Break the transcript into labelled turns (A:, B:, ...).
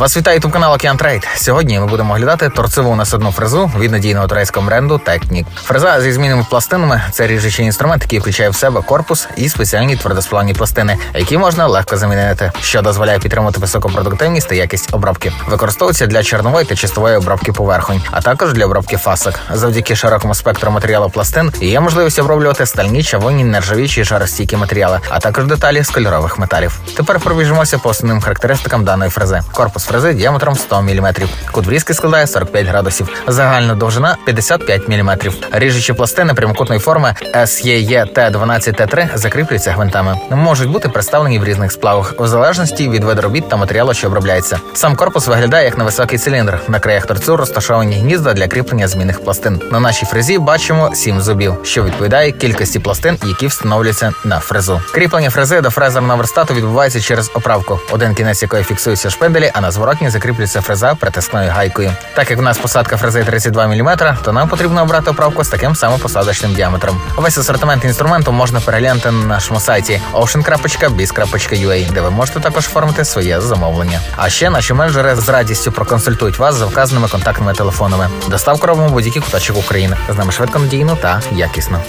A: Вас вітає ютуб канал Океан Трейд. Сьогодні ми будемо оглядати торцеву насадну фрезу від надійного турецького бренду Technic. Фреза зі змінними пластинами це ріжучий інструмент, який включає в себе корпус і спеціальні твердосплавні пластини, які можна легко замінити, що дозволяє підтримати високу продуктивність та якість обробки. Використовується для чорнової та чистової обробки поверхонь, а також для обробки фасок. Завдяки широкому спектру матеріалу пластин є можливість оброблювати стальні, чавунні, нержавічі, жаростійкі матеріали, а також деталі з кольорових металів. Тепер пробіжимося по основним характеристикам даної фрези. Корпус фрези діаметром 100 мм. Кут врізки складає 45 градусів. Загальна довжина 55 мм. Ріжучі пластини прямокутної форми SEE T12T3 закріплюються гвинтами. Можуть бути представлені в різних сплавах, в залежності від виду робіт та матеріалу, що обробляється. Сам корпус виглядає як невисокий циліндр. На краях торцю розташовані гнізда для кріплення змінних пластин. На нашій фрезі бачимо 7 зубів, що відповідає кількості пластин, які встановлюються на фрезу. Кріплення фрези до фрезерного верстату відбувається через оправку, один кінець якої фіксується шпинделі, а на зворотній закріплюється фреза притискною гайкою. Так як в нас посадка фрези 32 мм, то нам потрібно обрати оправку з таким самим посадочним діаметром. Весь асортимент інструменту можна переглянути на нашому сайті ocean.biz.ua, де ви можете також оформити своє замовлення. А ще наші менеджери з радістю проконсультують вас за вказаними контактними телефонами. Доставку робимо будь-який куточок України. З нами швидко надійно та якісно.